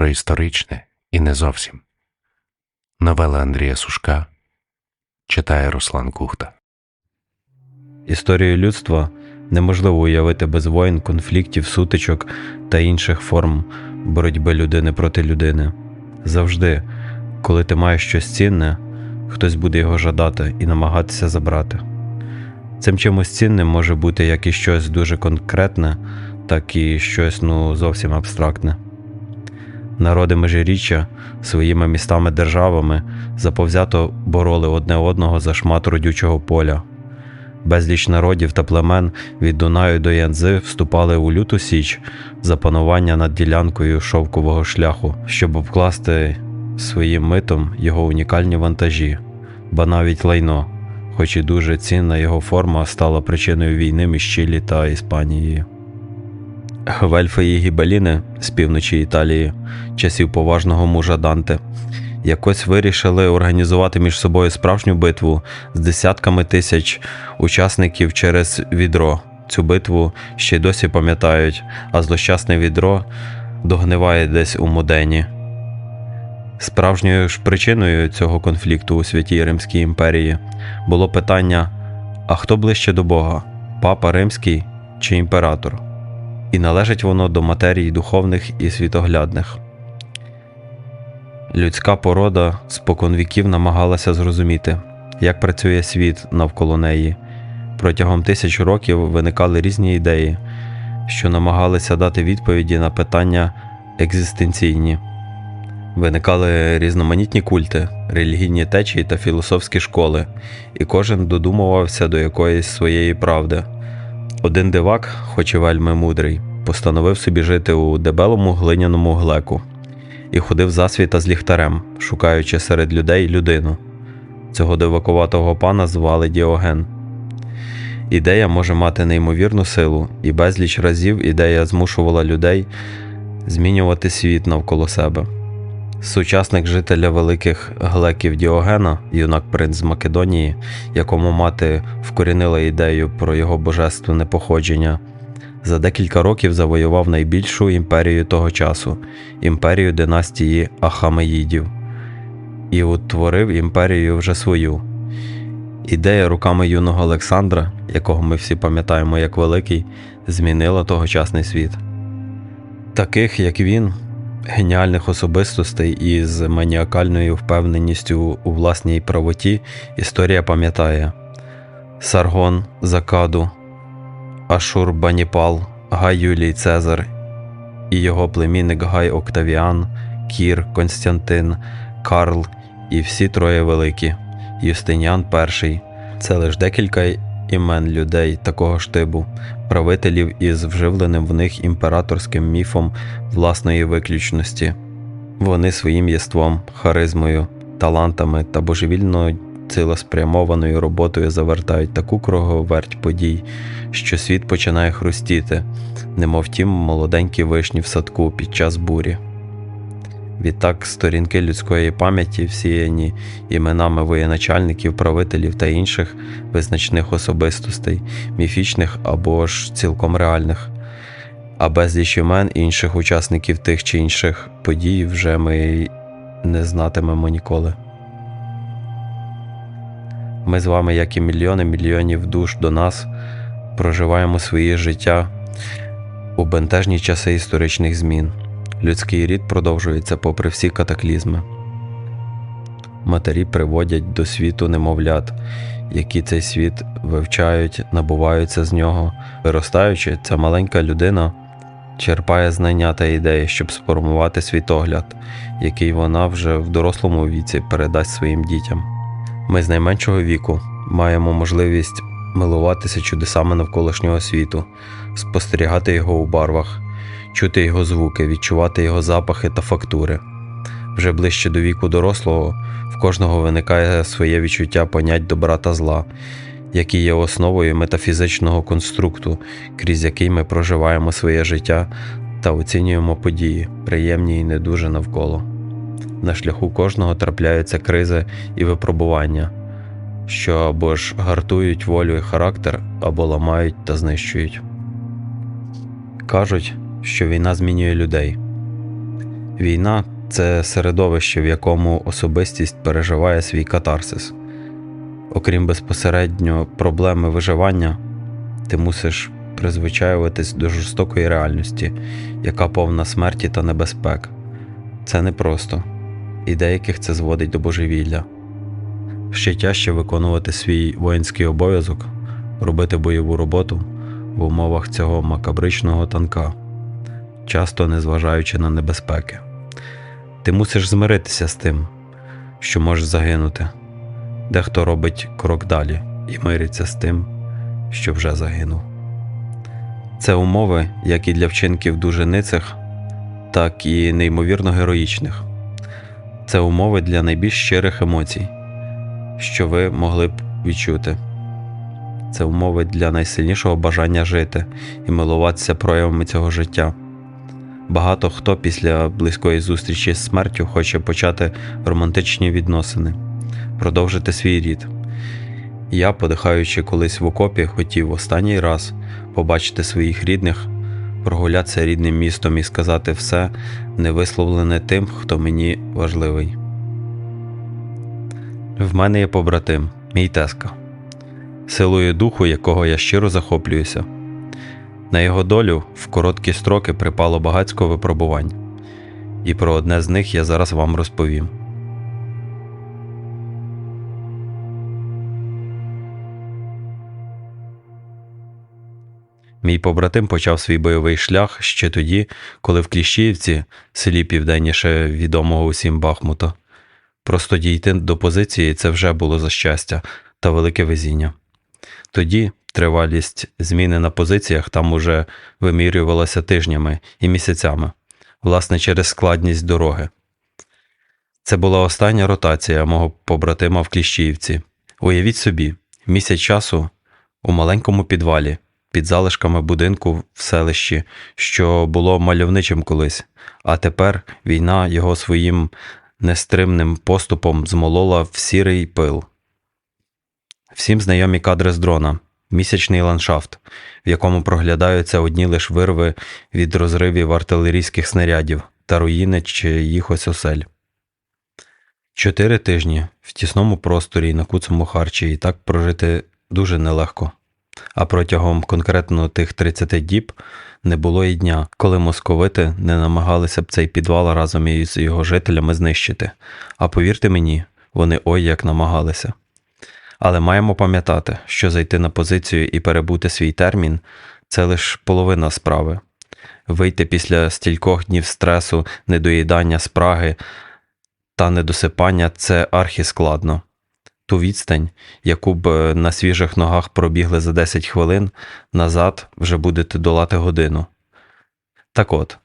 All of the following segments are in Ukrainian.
про історичне і не зовсім. Новела Андрія Сушка читає Руслан Кухта. Історію людства неможливо уявити без воїн, конфліктів, сутичок та інших форм боротьби людини проти людини. Завжди, коли ти маєш щось цінне, хтось буде його жадати і намагатися забрати. Цим чимось цінним може бути як і щось дуже конкретне, так і щось ну зовсім абстрактне. Народи межиріччя своїми містами державами заповзято бороли одне одного за шмат родючого поля. Безліч народів та племен від Дунаю до Янзи вступали у люту січ за панування над ділянкою шовкового шляху, щоб обкласти своїм митом його унікальні вантажі, ба навіть лайно, хоч і дуже цінна його форма стала причиною війни між Чилі та Іспанією. Гвельфи і гібеліни з півночі Італії, часів поважного мужа Данте, якось вирішили організувати між собою справжню битву з десятками тисяч учасників через відро. Цю битву ще й досі пам'ятають, а злощасне відро догниває десь у Модені. Справжньою ж причиною цього конфлікту у Святій Римській імперії було питання: а хто ближче до Бога папа Римський чи імператор? І належить воно до матерій духовних і світоглядних. Людська порода споконвіків намагалася зрозуміти, як працює світ навколо неї. Протягом тисяч років виникали різні ідеї, що намагалися дати відповіді на питання екзистенційні. Виникали різноманітні культи, релігійні течії та філософські школи, і кожен додумувався до якоїсь своєї правди. Один дивак, хоч і вельми мудрий, постановив собі жити у дебелому глиняному глеку і ходив засвіта з ліхтарем, шукаючи серед людей людину. Цього дивакуватого пана звали Діоген. Ідея може мати неймовірну силу, і безліч разів ідея змушувала людей змінювати світ навколо себе. Сучасник жителя великих глеків Діогена, юнак принц Македонії, якому мати вкорінила ідею про його божественне походження, за декілька років завоював найбільшу імперію того часу імперію династії Ахамеїдів, і утворив імперію вже свою. Ідея руками юного Олександра, якого ми всі пам'ятаємо як великий, змінила тогочасний світ. Таких, як він, геніальних особистостей із маніакальною впевненістю у власній правоті, історія пам'ятає. Саргон, Закаду, Ашур Баніпал, Гай Юлій Цезар і його племінник Гай Октавіан, Кір, Константин, Карл і всі троє великі, Юстиніан І. Це лише декілька імен людей такого штибу, правителів із вживленим в них імператорським міфом власної виключності. Вони своїм єством, харизмою, талантами та божевільною цілеспрямованою роботою завертають таку круговерть подій, що світ починає хрустіти, немов тім молоденькі вишні в садку під час бурі. Відтак сторінки людської пам'яті, всіяні іменами воєначальників, правителів та інших визначних особистостей, міфічних або ж цілком реальних, а безліч імен інших учасників тих чи інших подій вже ми не знатимемо ніколи. Ми з вами, як і мільйони мільйонів душ до нас, проживаємо своє життя у бентежні часи історичних змін. Людський рід продовжується попри всі катаклізми. Матері приводять до світу немовлят, які цей світ вивчають, набуваються з нього. Виростаючи, ця маленька людина черпає знання та ідеї, щоб сформувати світогляд, який вона вже в дорослому віці передасть своїм дітям. Ми з найменшого віку маємо можливість милуватися чудесами навколишнього світу, спостерігати його у барвах, чути його звуки, відчувати його запахи та фактури. Вже ближче до віку дорослого в кожного виникає своє відчуття понять добра та зла, які є основою метафізичного конструкту, крізь який ми проживаємо своє життя та оцінюємо події, приємні і не дуже навколо. На шляху кожного трапляються кризи і випробування, що або ж гартують волю і характер, або ламають та знищують. Кажуть, що війна змінює людей. Війна це середовище, в якому особистість переживає свій катарсис. Окрім безпосередньо проблеми виживання, ти мусиш призвичаюватись до жорстокої реальності, яка повна смерті та небезпек. Це непросто, і деяких це зводить до божевілля. Ще тяжче виконувати свій воїнський обов'язок, робити бойову роботу в умовах цього макабричного танка, часто незважаючи на небезпеки. Ти мусиш змиритися з тим, що можеш загинути. Дехто робить крок далі і мириться з тим, що вже загинув. Це умови, як і для вчинків дуже так і неймовірно героїчних. Це умови для найбільш щирих емоцій, що ви могли б відчути. Це умови для найсильнішого бажання жити і милуватися проявами цього життя. Багато хто після близької зустрічі з смертю хоче почати романтичні відносини, продовжити свій рід. Я, подихаючи колись в окопі, хотів останній раз побачити своїх рідних, прогулятися рідним містом і сказати все невисловлене тим, хто мені важливий. В мене є побратим, мій теска, силою духу, якого я щиро захоплююся. На його долю в короткі строки припало багатько випробувань, і про одне з них я зараз вам розповім. Мій побратим почав свій бойовий шлях ще тоді, коли в Кліщіївці, селі південніше відомого усім Бахмута, просто дійти до позиції це вже було за щастя та велике везіння. Тоді тривалість зміни на позиціях там уже вимірювалася тижнями і місяцями, власне, через складність дороги. Це була остання ротація мого побратима в Кліщіївці. Уявіть собі, місяць часу у маленькому підвалі під залишками будинку в селищі, що було мальовничим колись, а тепер війна його своїм нестримним поступом змолола в сірий пил. Всім знайомі кадри з дрона, місячний ландшафт, в якому проглядаються одні лиш вирви від розривів артилерійських снарядів та руїни чи їх осель. Чотири тижні в тісному просторі на куцому харчі і так прожити дуже нелегко. А протягом конкретно тих 30 діб не було і дня, коли московити не намагалися б цей підвал разом із його жителями знищити. А повірте мені, вони ой як намагалися. Але маємо пам'ятати, що зайти на позицію і перебути свій термін це лише половина справи. Вийти після стількох днів стресу, недоїдання спраги та недосипання це архіскладно. Ту відстань, яку б е, на свіжих ногах пробігли за 10 хвилин, назад вже будете долати годину. Так от,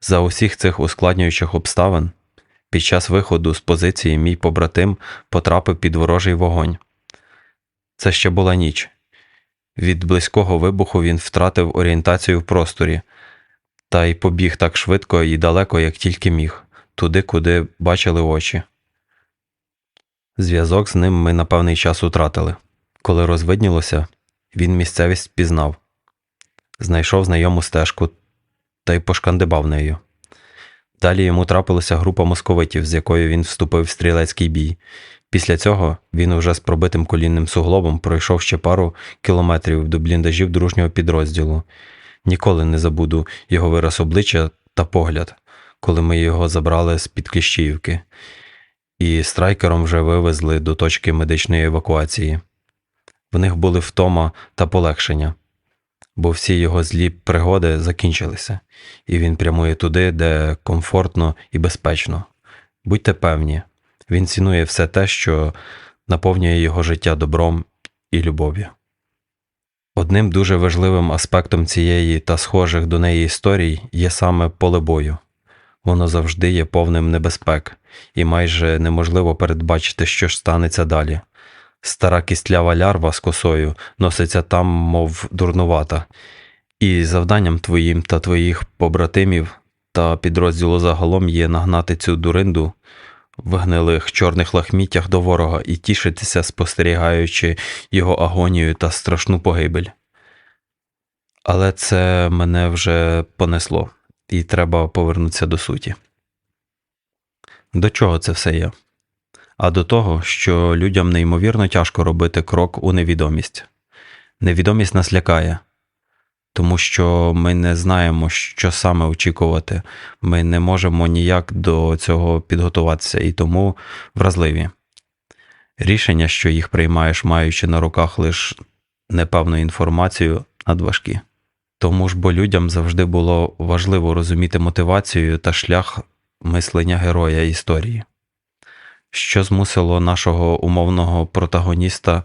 за усіх цих ускладнюючих обставин, під час виходу з позиції мій побратим потрапив під ворожий вогонь. Це ще була ніч. Від близького вибуху він втратив орієнтацію в просторі та й побіг так швидко і далеко, як тільки міг, туди, куди бачили очі. Зв'язок з ним ми на певний час утратили. Коли розвиднілося, він місцевість пізнав, знайшов знайому стежку та й пошкандибав нею. Далі йому трапилася група московитів, з якою він вступив в стрілецький бій. Після цього він уже з пробитим колінним суглобом пройшов ще пару кілометрів до бліндажів дружнього підрозділу. Ніколи не забуду його вираз обличчя та погляд, коли ми його забрали з під Кліщіївки і страйкером вже вивезли до точки медичної евакуації. В них були втома та полегшення, бо всі його злі пригоди закінчилися, і він прямує туди, де комфортно і безпечно. Будьте певні, він цінує все те, що наповнює його життя добром і любов'ю. Одним дуже важливим аспектом цієї та схожих до неї історій є саме поле бою. Воно завжди є повним небезпек, і майже неможливо передбачити, що ж станеться далі. Стара кістлява лярва з косою носиться там, мов дурнувата, і завданням твоїм та твоїх побратимів та підрозділу загалом є нагнати цю дуринду в гнилих чорних лахміттях до ворога і тішитися, спостерігаючи його агонію та страшну погибель. Але це мене вже понесло. і треба повернутися до суті. До чого це все є? А до того, що людям неймовірно тяжко робити крок у невідомість. Невідомість нас лякає, тому що ми не знаємо, що саме очікувати. Ми не можемо ніяк до цього підготуватися і тому вразливі. Рішення, що їх приймаєш, маючи на руках лише непевну інформацію, надважкі. Тому ж бо людям завжди було важливо розуміти мотивацію та шлях мислення героя історії, що змусило нашого умовного протагоніста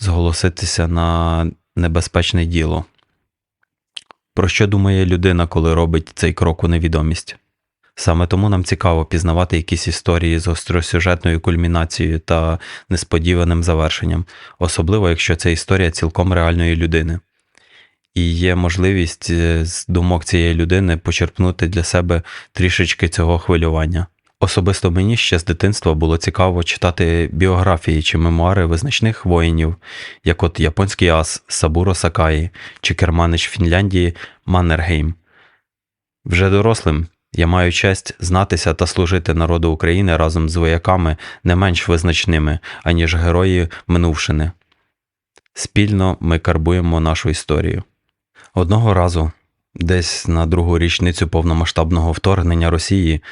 зголоситися на небезпечне діло. Про що думає людина, коли робить цей крок у невідомість? Саме тому нам цікаво пізнавати якісь історії з гостросюжетною кульмінацією та несподіваним завершенням, особливо якщо це історія цілком реальної людини. І є можливість е, з думок цієї людини почерпнути для себе трішечки цього хвилювання. Особисто мені ще з дитинства було цікаво читати біографії чи мемуари визначних воїнів, як от японський ас Сабуро Сакаї чи керманич Фінляндії Маннергейм. Вже дорослим я маю честь знатися та служити народу України разом з вояками не менш визначними, аніж герої минувшини. Спільно ми карбуємо нашу історію. Одного разу, десь на другу річницю повномасштабного вторгнення Росії,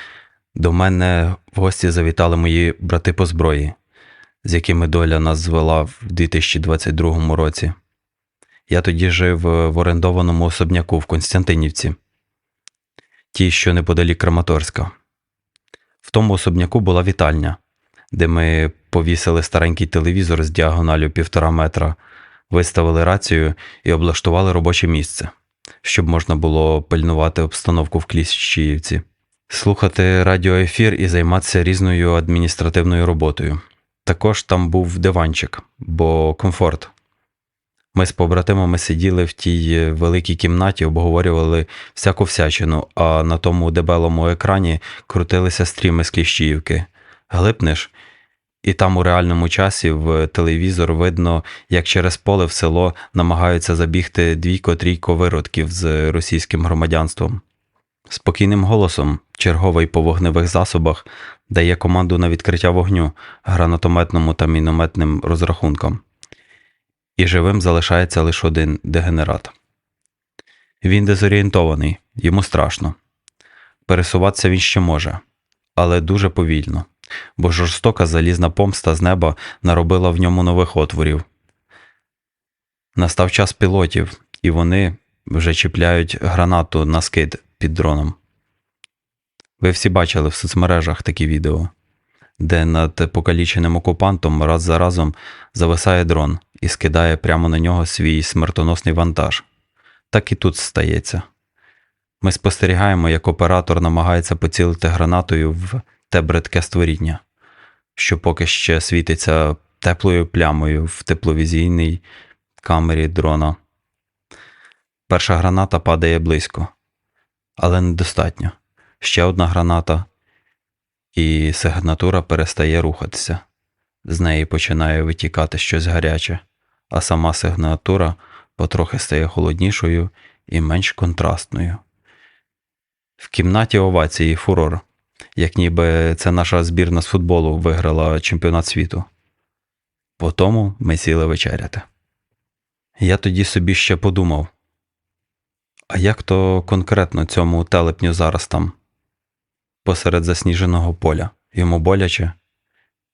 до мене в гості завітали мої брати по зброї, з якими доля нас звела в 2022 році. Я тоді жив в орендованому особняку в Константинівці, ті, що неподалік Краматорська. В тому особняку була вітальня, де ми повісили старенький телевізор з діагоналю півтора метра, виставили рацію і облаштували робоче місце, щоб можна було пильнувати обстановку в Кліщіївці, слухати радіоефір і займатися різною адміністративною роботою. Також там був диванчик, бо комфорт. Ми з побратимами сиділи в тій великій кімнаті, обговорювали всяку всячину, а на тому дебелому екрані крутилися стріми з Кліщіївки. Глипнеш, і там у реальному часі в телевізор видно, як через поле в село намагаються забігти двійко-трійко виродків з російським громадянством. Спокійним голосом черговий по вогневих засобах дає команду на відкриття вогню гранатометному та мінометним розрахункам. І живим залишається лише один дегенерат. Він дезорієнтований, йому страшно. Пересуватися він ще може, але дуже повільно, бо жорстока залізна помста з неба наробила в ньому нових отворів. Настав час пілотів, і вони вже чіпляють гранату на скид під дроном. Ви всі бачили в соцмережах такі відео, де над покаліченим окупантом раз за разом зависає дрон і скидає прямо на нього свій смертоносний вантаж. Так і тут стається. Ми спостерігаємо, як оператор намагається поцілити гранатою в те бридке створіння, що поки ще світиться теплою плямою в тепловізійній камері дрона. Перша граната падає близько, але недостатньо. Ще одна граната, і сигнатура перестає рухатися. З неї починає витікати щось гаряче, а сама сигнатура потрохи стає холоднішою і менш контрастною. В кімнаті овації фурор, як ніби це наша збірна з футболу виграла чемпіонат світу. По тому ми сіли вечеряти. Я тоді собі ще подумав, а як то конкретно цьому телепню зараз там? Посеред засніженого поля. Йому боляче,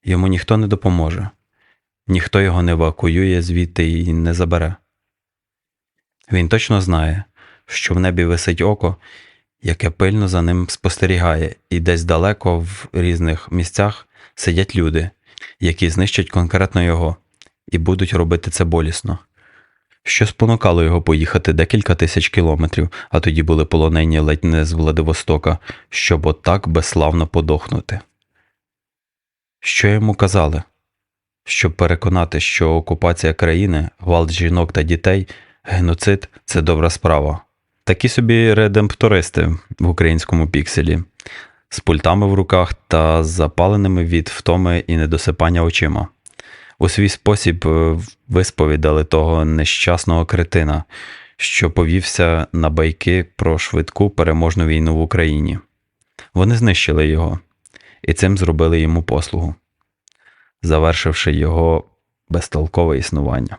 йому ніхто не допоможе, ніхто його не евакуює звідти і не забере. Він точно знає, що в небі висить око, яке пильно за ним спостерігає, і десь далеко в різних місцях сидять люди, які знищать конкретно його, і будуть робити це болісно. Що спонукало його поїхати декілька тисяч кілометрів, а тоді були полонені ледь не з Владивостока, щоб отак безславно подохнути. Що йому казали? Щоб переконати, що окупація країни, гвалт жінок та дітей, геноцид це добра справа. Такі собі редемптористи в українському пікселі, з пультами в руках та запаленими від втоми і недосипання очима. У свій спосіб е, висповідали того нещасного кретина, що повівся на байки про швидку переможну війну в Україні. Вони знищили його і цим зробили йому послугу, завершивши його безтолкове існування.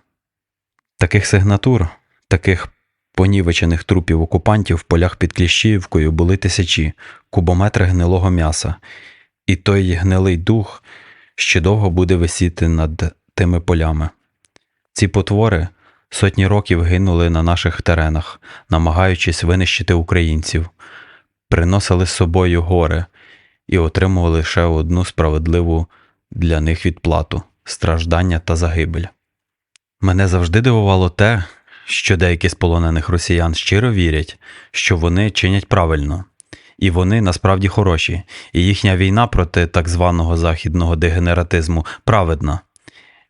Таких сигнатур, таких понівечених трупів окупантів в полях під Кліщіївкою були тисячі, кубометри гнилого м'яса, і той гнилий дух ще довго буде висіти над тими полями. Ці потвори сотні років гинули на наших теренах, намагаючись винищити українців, приносили з собою горе і отримували лише одну справедливу для них відплату страждання та загибель. Мене завжди дивувало те, що деякі з полонених росіян щиро вірять, що вони чинять правильно, і вони насправді хороші, і їхня війна проти так званого західного дегенератизму праведна.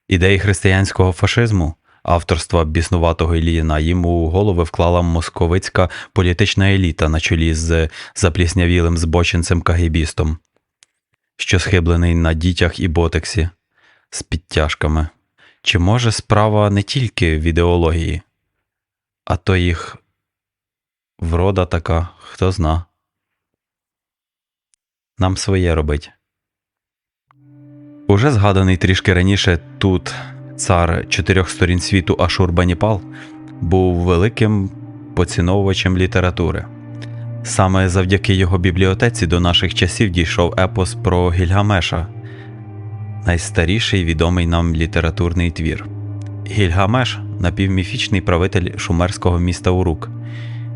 Ідеї християнського фашизму, авторства біснуватого Іліїна, їм у голови вклала московицька політична еліта на чолі з запліснявілим збочинцем кагібістом, що схиблений на дітях і ботексі з підтяжками. Чи може справа не тільки в ідеології, а то їх врода така, хто зна. Нам своє робить. Уже згаданий трішки раніше тут цар чотирьох сторін світу Ашурбаніпал був великим поціновувачем літератури. Саме завдяки його бібліотеці до наших часів дійшов епос про Гільгамеша, найстаріший відомий нам літературний твір. Гільгамеш напівміфічний правитель шумерського міста Урук.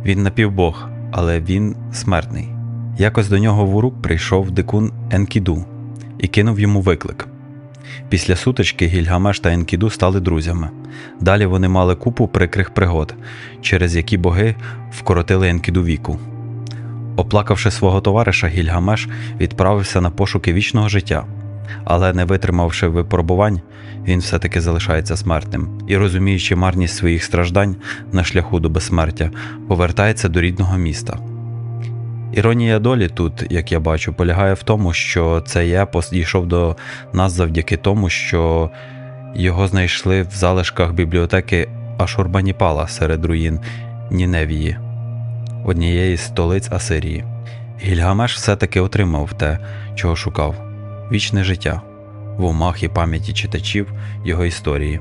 Він напівбог, але він смертний. Якось до нього в Урук прийшов дикун Енкіду і кинув йому виклик. Після сутички Гільгамеш та Енкіду стали друзями. Далі вони мали купу прикрих пригод, через які боги вкоротили Енкіду віку. Оплакавши свого товариша, Гільгамеш відправився на пошуки вічного життя, але не витримавши випробувань, він все-таки залишається смертним і, розуміючи марність своїх страждань на шляху до безсмертя, повертається до рідного міста. Іронія долі тут, як я бачу, полягає в тому, що цей епос дійшов до нас завдяки тому, що його знайшли в залишках бібліотеки Ашурбаніпала серед руїн Ніневії, однієї з столиць Асирії. Гільгамеш все-таки отримав те, чого шукав вічне життя в умах і пам'яті читачів його історії.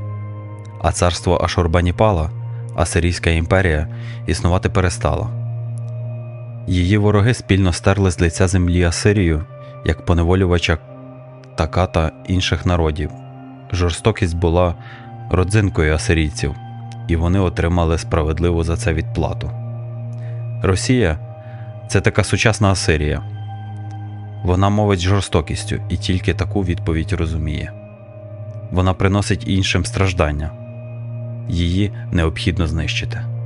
А царство Ашурбаніпала, Асирійська імперія, існувати перестало. Її вороги спільно стерли з лиця землі Асирію як поневолювача така та інших народів. Жорстокість була родзинкою асирійців, і вони отримали справедливу за це відплату. Росія це така сучасна Асирія. Вона мовить жорстокістю і тільки таку відповідь розуміє. Вона приносить іншим страждання. Її необхідно знищити.